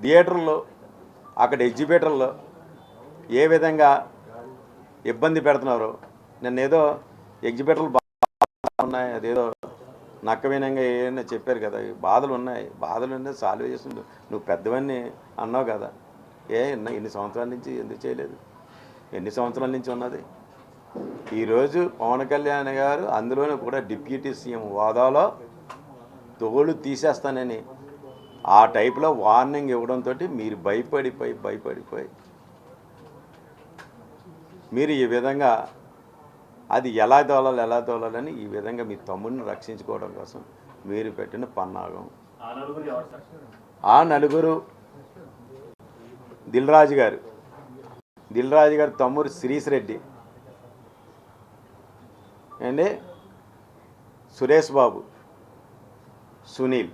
థియేటర్లో అక్కడ ఎగ్జిబిటర్లో ఏ విధంగా ఇబ్బంది పెడుతున్నారో నిన్న ఏదో ఎగ్జిబిటర్లు బాగా ఉన్నాయి అదేదో నక్కవీనంగా ఏమైనా చెప్పారు కదా బాధలు ఉన్నాయి బాధలు ఉన్నాయి సాల్వ్ చేస్తుంది నువ్వు పెద్దవన్నీ అన్నావు కదా ఏ ఎన్ని సంవత్సరాల నుంచి ఎందుకు చేయలేదు? ఎన్ని సంవత్సరాల నుంచి ఉన్నది? ఈరోజు పవన్ కళ్యాణ్ గారు అందులోనూ కూడా డిప్యూటీ సీఎం హోదాలో తోలు తీసేస్తానని ఆ టైప్లో వార్నింగ్ ఇవ్వడంతో మీరు భయపడిపోయి భయపడిపోయి మీరు ఈ విధంగా అది ఎలా తోలాలి ఎలా తోలాలని ఈ విధంగా మీ తమ్ముడిని రక్షించుకోవడం కోసం మీరు పెట్టిన పన్నాగం. ఆ నలుగురు దిల్రాజు దిల్ రాజు గారు దిల్ రాజు గారు తమ్ముడు శిరీష్ రెడ్డి అండి సురేష్ బాబు సునీల్.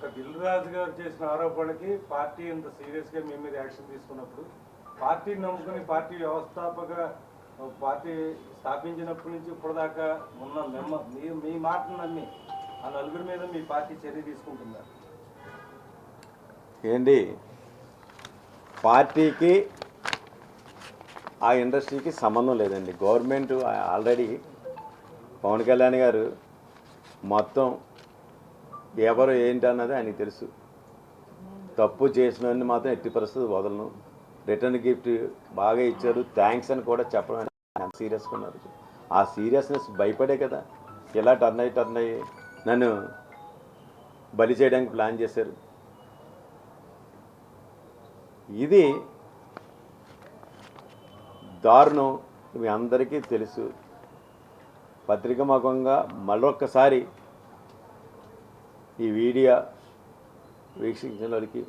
ఒక దిల్ రాజు గారు చేసిన ఆరోపణకి పార్టీ ఇంత సీరియస్గా మీ మీద యాక్షన్ తీసుకున్నప్పుడు పార్టీని నమ్ముకుని పార్టీ వ్యవస్థాపక పార్టీ స్థాపించినప్పటి నుంచి ఇప్పటిదాకా ఉన్న మెమ్మ మీ మీ మాటను నమ్మి ఆ నలుగురి మీద మీ పార్టీ చర్య తీసుకుంటుందా? ఏంటి? పార్టీకి ఆ ఇండస్ట్రీకి సంబంధం లేదండి. గవర్నమెంట్ ఆల్రెడీ పవన్ కళ్యాణ్ గారు మొత్తం ఎవరు ఏంటి అన్నది ఆయనకి తెలుసు. తప్పు చేసిన మాత్రం ఎట్టి పరిస్థితి వదలను. రిటర్న్ గిఫ్ట్ బాగా ఇచ్చారు థ్యాంక్స్ అని కూడా చెప్పడం సీరియస్గా ఉన్నారు. ఆ సీరియస్నెస్ భయపడే కదా. ఇలా టర్న్ అయ్యి టర్న్ అయ్యి నన్ను బలి చేయడానికి ప్లాన్ చేశారు. ఇది దారుణం. మీ అందరికీ తెలుసు. పత్రికాముఖంగా మరొక్కసారి ఈ వీడియో వీక్షించిన వాడికి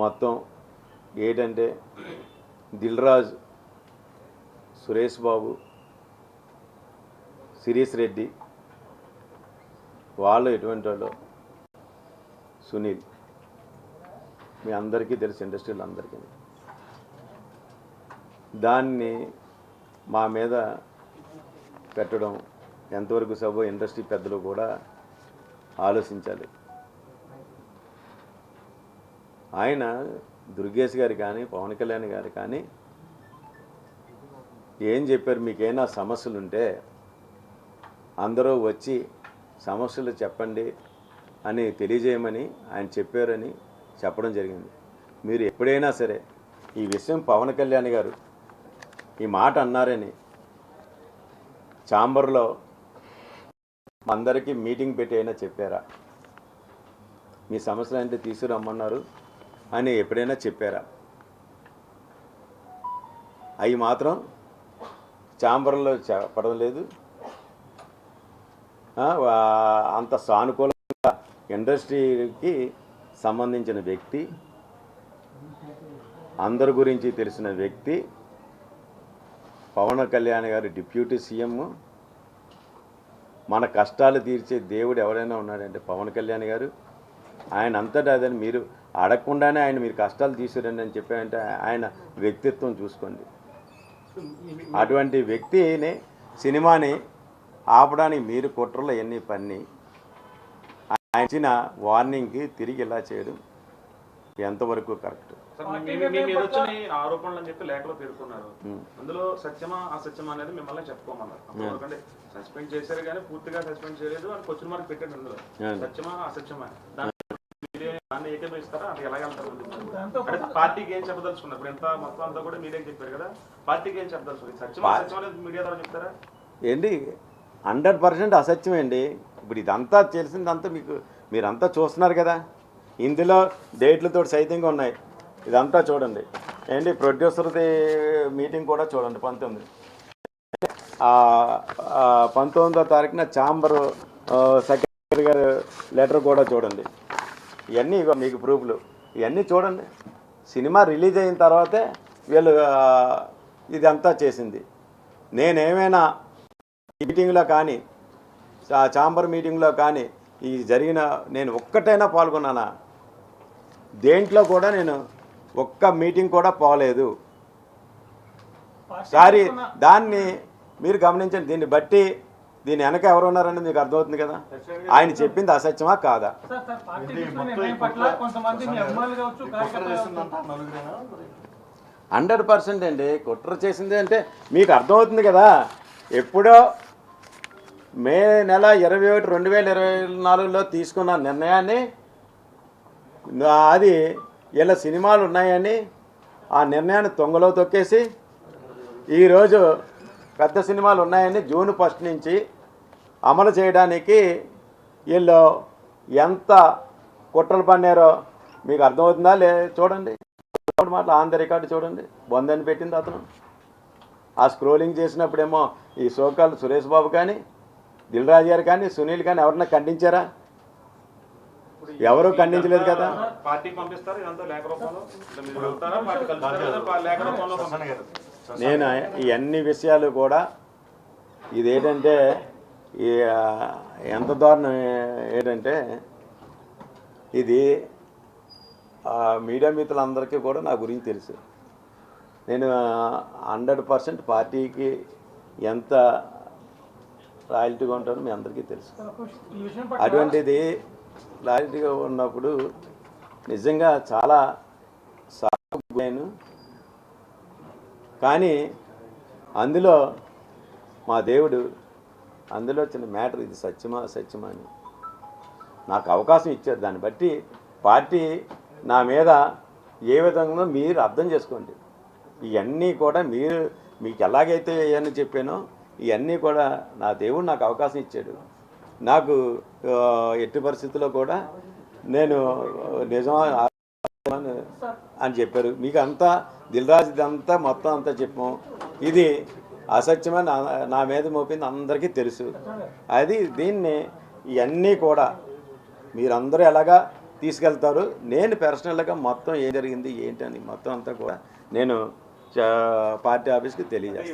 మొత్తం ఏంటంటే దిల్రాజ్ సురేష్ బాబు శిరీష్ రెడ్డి వాళ్ళు ఎటువంటి వాళ్ళు? సునీల్. మీ అందరికీ తెలుసు ఇండస్ట్రీలో అందరికీ. దాన్ని మా మీద పెట్టడం ఎంతవరకు సబో ఇండస్ట్రీ పెద్దలు కూడా ఆలోచించాలి. ఆయన దుర్గేష్ గారు కానీ పవన్ కళ్యాణ్ గారు కానీ ఏం చెప్పారు? మీకేమైనా సమస్యలు ఉంటే అందరూ వచ్చి సమస్యలు చెప్పండి అని తెలియజేయమని ఆయన చెప్పారని చెప్పడం జరిగింది. మీరు ఎప్పుడైనా సరే ఈ విషయం పవన్ కళ్యాణ్ గారు ఈ మాట అన్నారని ఛాంబర్లో అందరికీ మీటింగ్ పెట్టి అయినా చెప్పారా? మీ సమస్యలు అంటే తీసుకురమ్మన్నారు అని ఎప్పుడైనా చెప్పారా? అవి మాత్రం ఛాంబర్లో చెప్పడం లేదు అంత సానుకూలంగా ఇండస్ట్రీకి సంబంధించిన వ్యక్తి అందరి గురించి తెలిసిన వ్యక్తి పవన్ కళ్యాణ్ గారు డిప్యూటీ సీఎం మన కష్టాలు తీర్చే దేవుడు ఎవరైనా ఉన్నాడంటే పవన్ కళ్యాణ్ గారు. ఆయన అంతటా అదని మీరు అడగకుండానే ఆయన మీరు కష్టాలు తీసుకురండి అని చెప్పారంటే ఆయన వ్యక్తిత్వం చూసుకోండి. అటువంటి వ్యక్తిని సినిమాని ఆపడానికి మీరు కుట్రలు ఎన్ని పన్ని? ఆయన ఇచ్చిన వార్నింగ్కి తిరిగి ఇలా చేయడం ఎంతవరకు కరెక్ట్? ఆరోపణలు అని చెప్పి లేఖలో పేర్కొన్నారు. అందులో సత్యమా అసత్యమా అనేది మిమ్మల్ని చెప్పుకోమన్నారు. ఎందుకంటే సస్పెండ్ చేశారు కానీ పూర్తిగా సస్పెండ్ చేయలేదు అని క్వశ్చన్ మార్క్ పెట్టాడు అందులో. అవును. సత్యమా అసత్యమా? దాన్ని మీరే దాన్ని ఏకీభవిస్తారా అది పార్టీకి ఏం చెప్పదలుచుకున్నారు? ఇప్పుడు ఎంత మొత్తం అంతా కూడా మీరే చెప్పారు కదా. పార్టీకి ఏం చెప్పదలుచుకుంది సత్యమా పా- అసత్యమా అనేది మీడియా ద్వారా చెప్తారా? ఏంటి? హండ్రెడ్ పర్సెంట్ అసత్యమండి ఇప్పుడు ఇదంతా తెలిసిందంతా మీకు మీరంతా చూస్తున్నారు కదా. ఇందులో డేట్లతో సైతంగా ఉన్నాయి. ఇదంతా చూడండి. ఏంటి? ప్రొడ్యూసర్ది మీటింగ్ కూడా చూడండి. పంతొమ్మిది. పంతొమ్మిదో తారీఖున ఛాంబర్ సెక్రటరీ గారు లెటర్ కూడా చూడండి. ఇవన్నీ ఇగో మీకు ప్రూఫ్లు. ఇవన్నీ చూడండి. సినిమా రిలీజ్ అయిన తర్వాతే వీళ్ళు ఇదంతా చేసింది. నేనేమైనా మీటింగ్లో కానీ ఆ ఛాంబర్ మీటింగ్లో కానీ ఈ జరిగిన నేను ఒక్కటైనా పాల్గొన్నానా? దేంట్లో కూడా నేను ఒక్క మీటింగ్ కూడా పోలేదు. సారీ దాన్ని మీరు గమనించండి. దీన్ని బట్టి దీని వెనక ఎవరు ఉన్నారని మీకు అర్థమవుతుంది కదా? ఆయన చెప్పింది అసత్యమా కాదా? హండ్రెడ్ పర్సెంట్ అండి. కుట్ర చేసింది అంటే మీకు అర్థమవుతుంది కదా? ఎప్పుడో మే నెల ఇరవై ఒకటి రెండు వేల ఇరవై నాలుగులో తీసుకున్న నిర్ణయాన్ని అది ఇలా సినిమాలు ఉన్నాయని ఆ నిర్ణయాన్ని తొంగలో తొక్కేసి ఈరోజు పెద్ద సినిమాలు ఉన్నాయని జూన్ ఫస్ట్ నుంచి అమలు చేయడానికి వీళ్ళు ఎంత కుట్రలు పన్నారో మీకు అర్థమవుతుందా లే చూడండి. చూడండి మాట ఆన్ ద రికార్డు చూడండి. బొందని పెట్టింది అతను. ఆ స్క్రోలింగ్ చేసినప్పుడేమో ఈ సోకాల్ సురేష్ బాబు కానీ దిల్ రాజు గారు కానీ సునీల్ కానీ ఎవరన్నా ఖండించారా? ఎవరు ఖండించలేదు కదా? నేను ఈ అన్ని విషయాలు కూడా ఇదేంటంటే ఎంత దారుణం ఏంటంటే ఇది ఆ, మీడియా మిత్రులందరికీ కూడా నా గురించి తెలుసు. నేను హండ్రెడ్ పర్సెంట్ పార్టీకి ఎంత రాయల్టీగా ఉంటానో మీ అందరికీ తెలుసు. అటువంటిది క్లారిటీగా ఉన్నప్పుడు నిజంగా చాలా నేను కానీ అందులో మా దేవుడు అందులో చిన్న మ్యాటర్ ఇది సత్యమా సత్యమా అని. నాకు అవకాశం ఇచ్చారు. దాన్ని బట్టి పార్టీ నా మీద ఏ విధంగా మీరు అర్థం చేసుకోండి. ఇవన్నీ కూడా మీరు మీకు ఎలాగైతే అని చెప్పానో ఇవన్నీ కూడా నా దేవుడు నాకు అవకాశం ఇచ్చాడు. నాకు ఎట్టి పరిస్థితుల్లో కూడా నేను నిజమా అని చెప్పారు. మీకు అంతా దిల్రాజ్ ఇదంతా మొత్తం అంతా చెప్పాం ఇది అసత్యమని నా- నా మీద మోపింది అందరికీ తెలుసు. అది దీన్ని ఇవన్నీ కూడా మీరందరూ ఎలాగా తీసుకెళ్తారు? నేను పర్సనల్గా మొత్తం ఏం జరిగింది ఏంటని మొత్తం అంతా కూడా నేను చ- పార్టీ ఆఫీస్కి తెలియజేస్తాను.